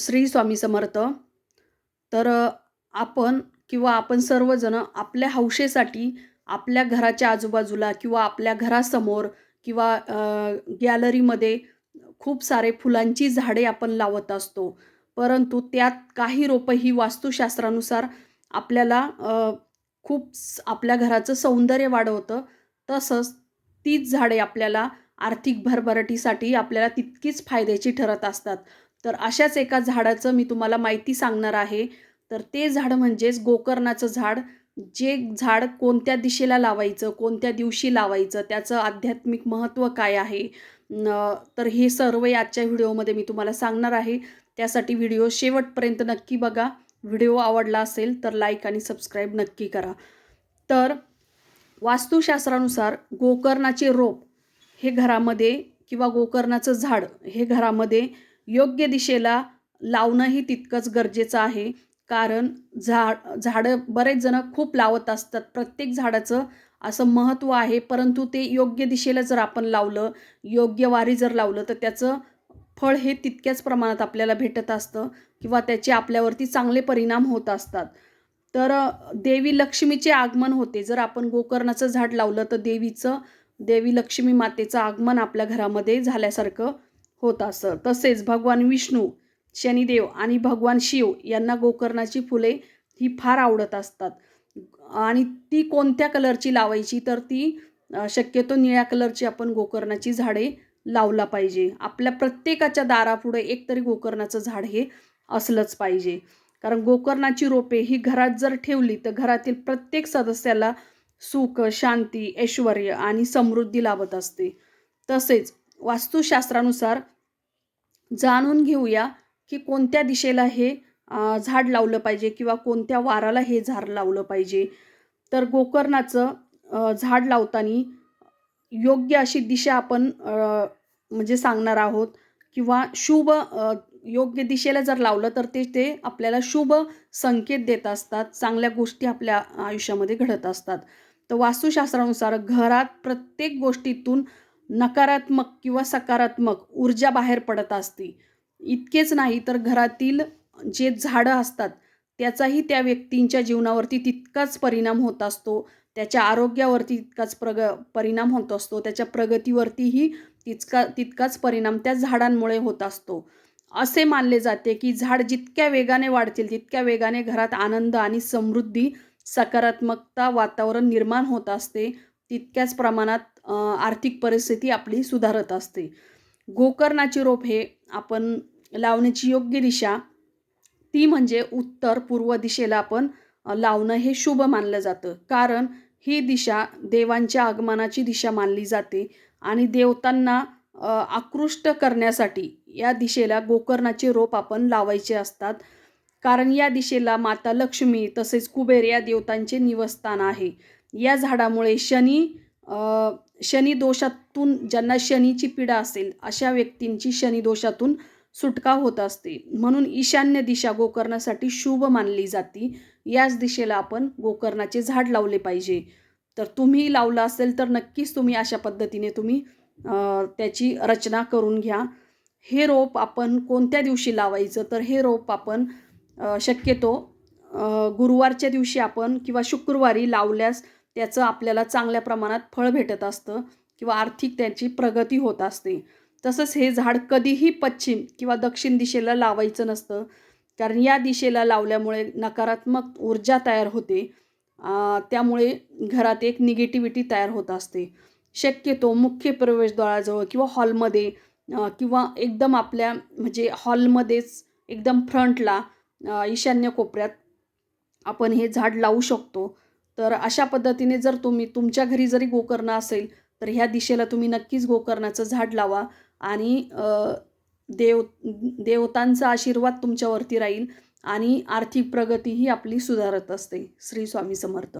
श्री स्वामी समर्थ. तर आपण किंवा आपण सर्वजण आपल्या हौशेसाठी आपल्या घराच्या आजूबाजूला किंवा आपल्या घरासमोर किंवा गॅलरीमध्ये खूप सारे फुलांची झाडे आपण लावत असतो. परंतु त्यात काही रोपं ही वास्तुशास्त्रानुसार आपल्याला खूप आपल्या घराचं सौंदर्य वाढवतं. तसंच तीच झाडे आपल्याला आर्थिक भरभराटीसाठी आपल्याला तितकीच फायद्याची ठरत असतात. तर अशाच एका झाडाचं मी तुम्हाला माहिती सांगणार आहे. तर ते झाड म्हणजेच गोकर्णाचं झाड. जे झाड कोणत्या दिशेला लावायचं कोणत्या दिवशी लावायचं त्याचं आध्यात्मिक महत्त्व काय आहे? तर हे सर्व आजच्या व्हिडिओमध्ये मी तुम्हाला सांगणार आहे. त्यासाठी व्हिडिओ शेवटपर्यंत नक्की बघा. व्हिडिओ आवडला असेल तर लाईक आणि सबस्क्राईब नक्की करा. तर वास्तुशास्त्रानुसार गोकर्णाचे रोप हे घरामध्ये किंवा गोकर्णाचं झाड हे घरामध्ये योग्य दिशेला लावणंही तितकंच गरजेचं आहे. कारण झाड झाडं बरेच जण खूप लावत असतात. प्रत्येक झाडाचं असं महत्त्व आहे. परंतु ते योग्य दिशेला जर आपण लावलं योग्य वारी जर लावलं तर त्याचं फळ हे तितक्याच प्रमाणात आपल्याला भेटत असतं किंवा त्याचे आपल्यावरती चांगले परिणाम होत असतात. तर देवी लक्ष्मीचे आगमन होते. जर आपण गोकर्णाचं झाड लावलं तर देवीचं देवी लक्ष्मी मातेचं आगमन आपल्या घरामध्ये झाल्यासारखं होत असं. तसेच भगवान विष्णू शनिदेव आणि भगवान शिव यांना गोकर्णाची फुले ही फार आवडत असतात. आणि ती कोणत्या कलरची लावायची तर ती शक्यतो निळ्या कलरची आपण गोकर्णाची झाडे लावला पाहिजे. आपल्या प्रत्येकाच्या दारापुढे एकतरी गोकर्णाचं झाड हे असलंच पाहिजे. कारण गोकर्णाची रोपे ही घरात जर ठेवली तर घरातील प्रत्येक सदस्याला सुख शांती ऐश्वर आणि समृद्धी लाभत असते. तसेच वास्तुशास्त्रानुसार जाणून घेऊया की कोणत्या दिशेला हे झाड लावलं पाहिजे किंवा कोणत्या वाराला हे झाड लावलं पाहिजे. तर गोकर्णाचं झाड लावताना योग्य अशी दिशा आपण म्हणजे सांगणार आहोत किंवा शुभ योग्य दिशेला जर लावलं तर ते ते आपल्याला शुभ संकेत देत असतात चांगल्या गोष्टी आपल्या आयुष्यामध्ये घडत असतात. तर वास्तुशास्त्रानुसार घरात प्रत्येक गोष्टीतून नकारात्मक किंवा सकारात्मक ऊर्जा बाहेर पडत असते. इतकेच नाही तर घरातील जे झाडं असतात त्याचाही त्या व्यक्तींच्या जीवनावरती तितकाच परिणाम होत असतो. त्याच्या आरोग्यावरती तितकाच प्रग परिणाम होत असतो. त्याच्या प्रगतीवरतीही तितका तितकाच परिणाम त्या झाडांमुळे होत असतो. असे मानले जाते की झाड जितक्या वेगाने वाढतील तितक्या वेगाने घरात आनंद आणि समृद्धी सकारात्मकता वातावरण निर्माण होत असते. तितक्याच प्रमाणात आर्थिक परिस्थिती आपली सुधारत असते. गोकर्णाचे रोप हे आपण लावण्याची योग्य दिशा ती म्हणजे उत्तर पूर्व दिशेला आपण लावणं हे शुभ मानलं जातं. कारण ही दिशा देवांच्या आगमनाची दिशा मानली जाते आणि देवतांना आकृष्ट करण्यासाठी या दिशेला गोकर्णाचे रोप आपण लावायचे असतात. कारण या दिशेला माता लक्ष्मी तसेच कुबेर या देवतांचे निवस्थान आहे. या झाडामुळे शनी शनी दोषातून ज्यांना शनीची पीडा असेल अशा व्यक्तींची शनी दोषातून सुटका होत असते. म्हणून ईशान्य दिशा गोकर्णासाठी शुभ मानली जाते. याच दिशेला आपण गोकर्णाचे झाड लावले पाहिजे. तर तुम्ही लावलं असेल तर नक्कीच तुम्ही अशा पद्धतीने तुम्ही त्याची रचना करून घ्या. हे रोप आपण कोणत्या दिवशी लावायचं? तर हे रोप आपण शक्यतो गुरुवारच्या दिवशी आपण किंवा शुक्रवारी लावल्यास त्याचं आपल्याला चांगल्या प्रमाणात फळ भेटत असतं किंवा आर्थिक त्याची प्रगती होत असते. तसंच हे झाड कधीही पश्चिम किंवा दक्षिण दिशेला लावायचं नसतं. कारण या दिशेला लावल्यामुळे नकारात्मक ऊर्जा तयार होते. त्यामुळे घरात एक निगेटिव्हिटी तयार होत असते. शक्यतो मुख्य प्रवेशद्वाराजवळ किंवा हॉलमध्ये किंवा एकदम आपल्या म्हणजे हॉलमध्येच एकदम फ्रंटला ईशान्य कोपऱ्यात आपण हे झाड लावू शकतो. तर अशा पद्धतीने जर तुम्ही तुमच्या घरी जरी गोकर्ण असेल तर ह्या दिशेला तुम्ही नक्कीच गोकर्णाचं झाड लावा आणि देव देवतांचा आशीर्वाद तुमच्यावरती राहील आणि आर्थिक प्रगतीही आपली सुधारत असते. श्री स्वामी समर्थ.